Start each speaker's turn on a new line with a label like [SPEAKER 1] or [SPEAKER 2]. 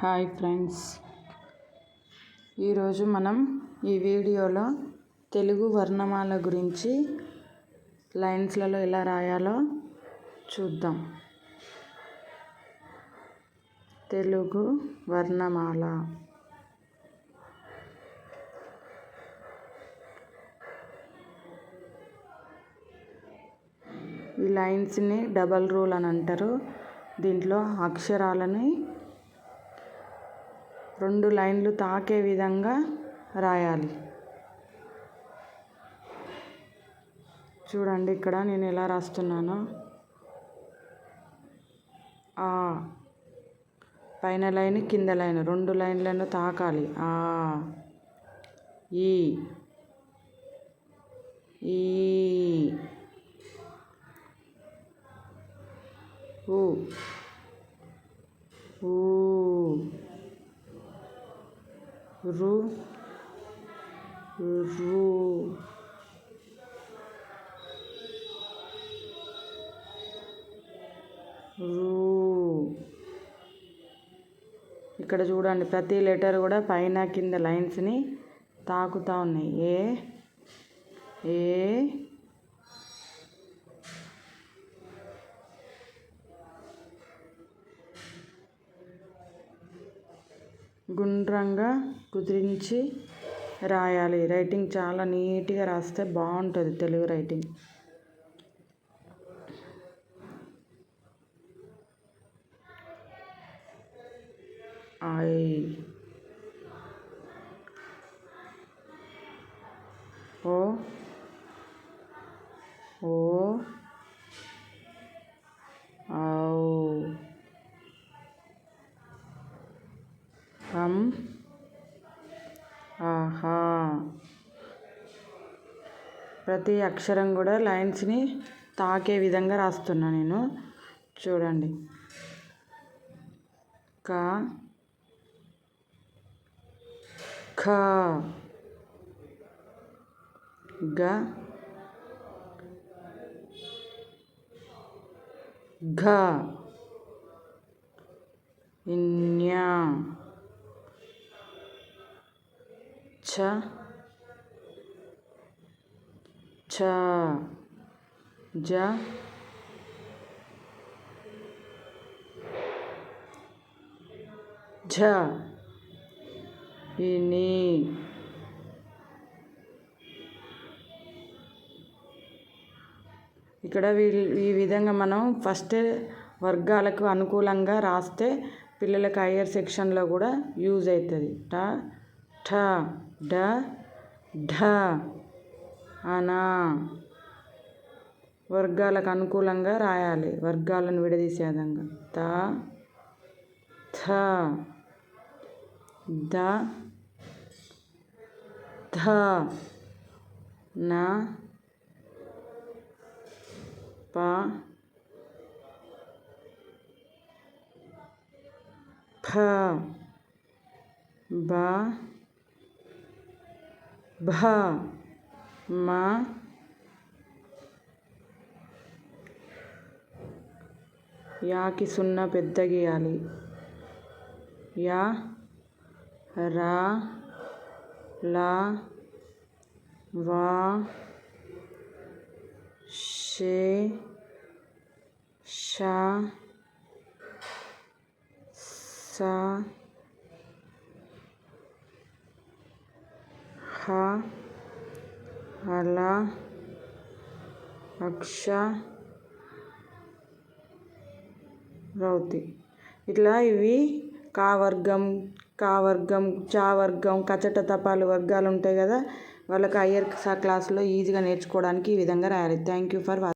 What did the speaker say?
[SPEAKER 1] Hi friends. ఈరోజు మనం ఈ వీడియోలో తెలుగు వర్ణమాల గురించి లైన్స్లలో ఎలా రాయాలో చూద్దాం. తెలుగు వర్ణమాల. ఈ లైన్స్ని డబల్ రూల్ అని అంటారు. దీంట్లో అక్షరాలని రెండు లైన్లు తాకే విధంగా రాయాలి. చూడండి ఇక్కడ నేను ఎలా రాస్తున్నానో. ఆ పైన లైన్ కింద లైన్ రెండు లైన్లను తాకాలి. ఆ ఈ ఈ ఊ రు రు. ఇక్కడ చూడండి ప్రతి లెటర్ కూడా పైన కింద లైన్స్ని తాకుతూ ఉన్నాయి. ఏ ఏ గుండ్రంగా కుదిరించి రాయాలి. రైటింగ్ చాలా నీట్గా రాస్తే బాగుంటుంది తెలుగు రైటింగ్. ఐ. ఓ ఓ. ప్రతి అక్షరం కూడా లైన్స్ని తాకే విధంగా రాస్తున్నా నేను. చూడండి. క ఖ గ ఘ ఇన్యా ఛ ఛ జ. ఝ. ఇని ఇక్కడ ఈ విధంగా మనం ఫస్ట్ వర్గాలకు అనుకూలంగా రాస్తే పిల్లలకు హయ్యర్ సెక్షన్లో కూడా యూజ్ అవుతుంది. ట ఠ డ ఢ. అనా వర్గాలకు అనుకూలంగా రాయాలి. వర్గాలను విడదీసే విధంగా. త థ ద ధ న ప ఫ బ భ మ యాకి సున్నా పెద్ద గీయాలి యా రా లా వా షే షా సా హ అలా అక్ష రౌతి ఇట్లా ఇవి కా వర్గం కా వర్గం చా వర్గం కచట తపాలు వర్గాలు ఉంటాయి కదా వాళ్ళకి హయ్యర్ క్లాస్లో ఈజీగా నేర్చుకోవడానికి ఈ విధంగా రాయాలి. Thank you for